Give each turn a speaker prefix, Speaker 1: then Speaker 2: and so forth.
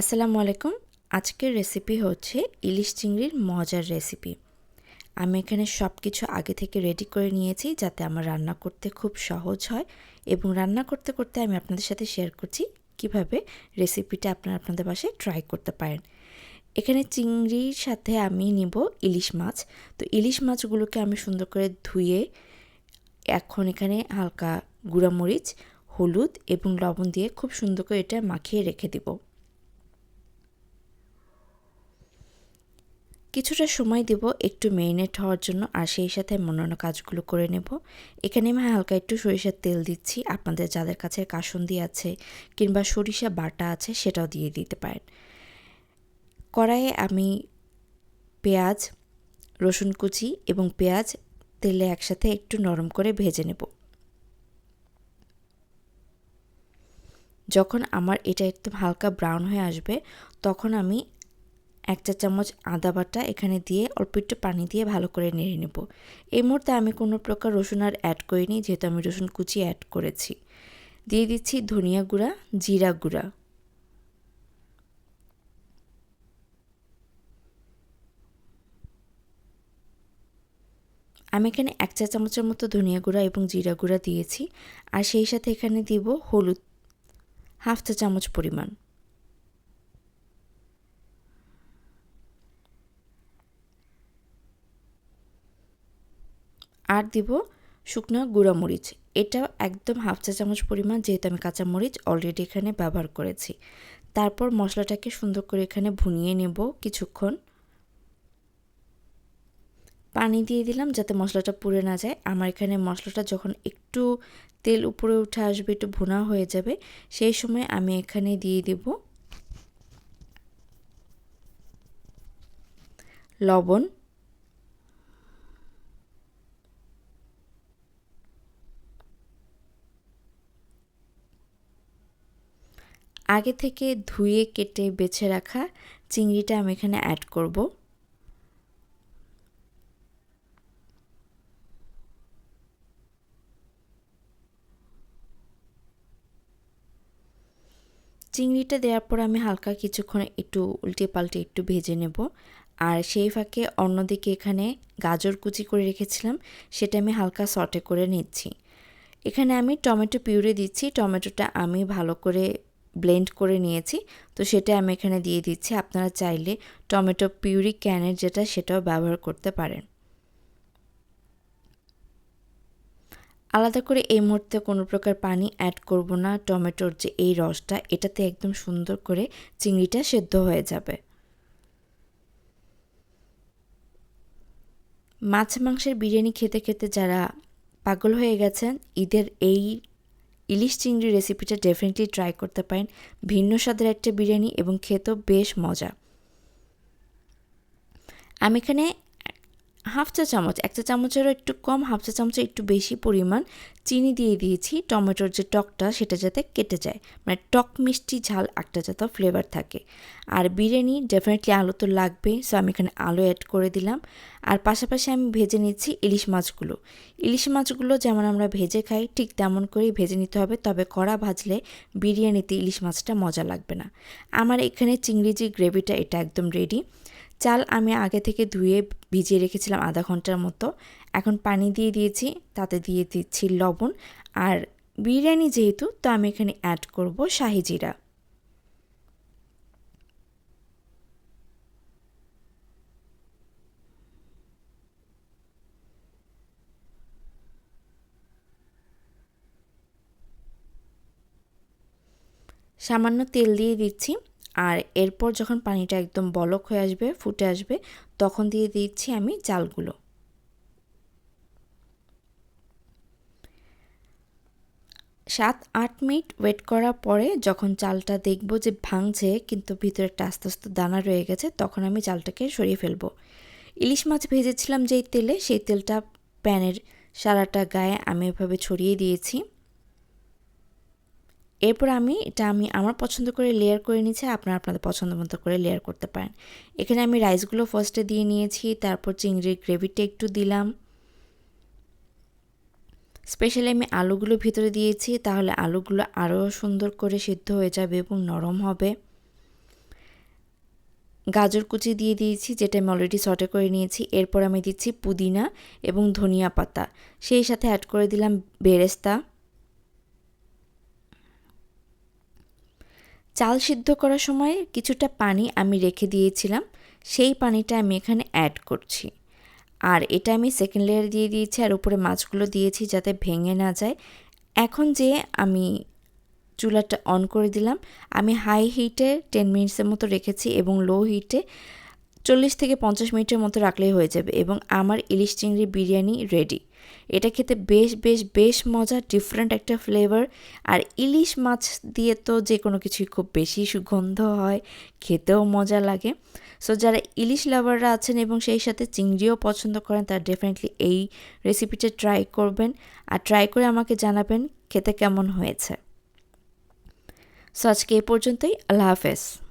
Speaker 1: আসসালামু আলাইকুম। আজকের রেসিপি হচ্ছে ইলিশ চিংড়ির মজার রেসিপি আমি এখানে সব কিছু আগে থেকে রেডি করে নিয়েছি যাতে আমার রান্না করতে খুব সহজ হয় এবং রান্না করতে করতে আমি আপনাদের সাথে শেয়ার করছি কীভাবে রেসিপিটা আপনারা আপনাদের বাসায় ট্রাই করতে পারেন। এখানে চিংড়ির সাথে আমি নিব ইলিশ মাছ। তো ইলিশ মাছগুলোকে আমি সুন্দর করে ধুয়ে এখন এখানে হালকা গুঁড়ামরিচ, হলুদ এবং লবণ দিয়ে খুব সুন্দর করে এটা মাখিয়ে রেখে দিব। কিছুটা সময় দেব একটু মেরিনেট হওয়ার জন্য আর সেই সাথে অন্যান্য কাজগুলো করে নেব। এখানে আমি হালকা একটু সরিষার তেল দিচ্ছি। আপনাদের যাদের কাছে কাসন্দি আছে কিংবা সরিষা বাটা আছে সেটাও দিয়ে দিতে পারেন। কড়াইয়ে আমি পেঁয়াজ, রসুন কুচি এবং পেঁয়াজ তেলে একসাথে একটু নরম করে ভেজে নেব। যখন আমার এটা একদম হালকা ব্রাউন হয়ে আসবে, তখন আমি এক চা চামচ আদা বাটা এখানে দিয়ে অল্প একটু পানি দিয়ে ভালো করে নেড়ে নেব। এই মুহূর্তে আমি কোনো প্রকার রসুন আর অ্যাড করিনি, যেহেতু আমি রসুন কুচি অ্যাড করেছি। দিয়ে দিচ্ছি ধনিয়া গুঁড়া, জিরা গুঁড়া। আমি এখানে এক চা চামচের মতো ধনিয়া গুঁড়া এবং জিরা গুঁড়া দিয়েছি, আর সেই সাথে এখানে দিব হলুদ, হাফ চা চামচ পরিমাণ। আর দিব শুকনো গুঁড়ামরিচ এটা একদম হাফ চা চামচ পরিমাণ, যেহেতু আমি কাঁচামরিচ অলরেডি এখানে ব্যবহার করেছি। তারপর মশলাটাকে সুন্দর করে এখানে ভুনিয়ে নেব কিছুক্ষণ। পানি দিয়ে দিলাম যাতে মশলাটা পুড়ে না যায়। আমার এখানে মশলাটা যখন একটু তেল উপরে উঠে আসবে, একটু ভুনা হয়ে যাবে, সেই সময় আমি এখানে দিয়ে দেব লবণ। আগে থেকে ধুয়ে, কেটে, বেছে রাখা চিংড়িটা আমি এখানে অ্যাড করব। চিংড়িটা দেওয়ার পর আমি হালকা কিছুক্ষণ একটু উল্টে পাল্টে একটু ভেজে নেব। আর সেই ফাঁকে অন্যদিকে এখানে গাজর কুচি করে রেখেছিলাম, সেটা আমি হালকা সটে করে নিচ্ছি। এখানে আমি টমেটো পিউরে দিচ্ছি। টমেটোটা আমি ভালো করে ব্লেন্ড করে নিয়েছি। তো সেটা আমি এখানে দিয়ে দিচ্ছি। আপনারা চাইলে টমেটো পিউরি ক্যানের যেটা, সেটাও ব্যবহার করতে পারেন। আলাদা করে এই মুহূর্তে কোনো প্রকার পানি অ্যাড করব না। টমেটোর যে এই রসটা, এটাতে একদম সুন্দর করে চিংড়িটা সেদ্ধ হয়ে যাবে। মাছ মাংসের বিরিয়ানি খেতে খেতে যারা পাগল হয়ে গেছেন, ঈদের এই ইলিশ চিংড়ি রেসিপিটা ডেফিনেটলি ট্রাই করতে পারেন। ভিন্ন স্বাদের একটা বিরিয়ানি এবং খেতেও বেশ মজা। আমি এখানে হাফ চা চামচ, এক চা চামচেরও একটু কম, হাফ চা চামচের একটু বেশি পরিমাণ চিনি দিয়ে দিয়েছি। টমেটোর যে টকটা, সেটা যাতে কেটে যায়। মানে টক মিষ্টি ঝাল একটা যাতে ফ্লেভার থাকে। আর বিরিয়ানি ডেফিনেটলি আলু তো লাগবেই সো আমি এখানে আলু অ্যাড করে দিলাম। আর পাশাপাশি আমি ভেজে নিচ্ছি ইলিশ মাছগুলো। ইলিশ মাছগুলো যেমন আমরা ভেজে খাই, ঠিক তেমন করেই ভেজে নিতে হবে, তবে কড়া ভাজলে বিরিয়ানিতে ইলিশ মাছটা মজা লাগবে না। আমার এখানে চিংড়ি যে গ্রেভিটা এটা একদম রেডি চাল আমি আগে থেকে ধুয়ে ভিজিয়ে রেখেছিলাম আধা ঘণ্টার মতো। এখন পানি দিয়ে দিয়েছি, তাতে দিয়ে দিচ্ছি লবণ। আর বিরিয়ানি যেহেতু, তো আমি এখানে অ্যাড করব শাহি জিরা। সামান্য তেল দিয়ে দিচ্ছি। আর এরপর যখন পানিটা একদম বলক হয়ে আসবে, ফুটে আসবে, তখন দিয়ে দিচ্ছি আমি চালগুলো। সাত, আট মিনিট ওয়েট করার পরে যখন চালটা দেখব যে ভাঙছে, কিন্তু ভিতরে একটা আস্তে আস্তে দানা রয়ে গেছে, তখন আমি চালটাকে সরিয়ে ফেলব। ইলিশ মাছ ভেজেছিলাম যেই তেলে, সেই তেলটা প্যানের সারাটা গায়ে আমি এভাবে ছড়িয়ে দিয়েছি। এরপর আমি এটা আমি আমার পছন্দ করে লেয়ার করে নিয়েছি, আপনারা আপনাদের পছন্দ মতো করে লেয়ার করতে পারেন। এখানে আমি রাইসগুলো ফার্স্টে দিয়ে নিয়েছি, তারপর চিংড়ির গ্রেভিটা একটু দিলাম। স্পেশালি আমি আলুগুলো ভিতরে দিয়েছি, তাহলে আলুগুলো আরও সুন্দর করে সিদ্ধ হয়ে যাবে এবং নরম হবে। গাজর কুচি দিয়ে দিয়েছি, যেটা আমি অলরেডি সটে করে নিয়েছি। এরপর আমি দিচ্ছি পুদিনা এবং ধনিয়া পাতা। সেই সাথে অ্যাড করে দিলাম বেরেস্তা। চাল সিদ্ধ করার সময় কিছুটা পানি আমি রেখে দিয়েছিলাম, সেই পানিটা আমি এখানে অ্যাড করছি। আর এটা আমি সেকেন্ড লেয়ার দিয়ে দিয়েছি আর উপরে মাছগুলো দিয়েছি যাতে ভেঙে না যায়। এখন যে আমি চুলাটা অন করে দিলাম, আমি হাই হিটে টেন মিনিটসের মতো রেখেছি এবং লো হিটে চল্লিশ থেকে পঞ্চাশ মিনিটের মতো রাখলেই হয়ে যাবে এবং আমার ইলিশ চিংড়ি বিরিয়ানি রেডি এটা খেতে বেশ বেশ বেশ মজা ডিফারেন্ট একটা ফ্লেভার আর ইলিশ মাছ দিয়ে তো যে কোনো কিছুই খুব বেশি সুগন্ধ হয়, খেতেও মজা লাগে। সো যারা ইলিশ লাভাররা আছেন এবং সেই সাথে চিংড়িও পছন্দ করেন, তারা ডেফিনেটলি এই রেসিপিটা ট্রাই করবেন। আর ট্রাই করে আমাকে জানাবেন খেতে কেমন হয়েছে। সো আজকে এই পর্যন্তই। আল্লাহ হাফেজ।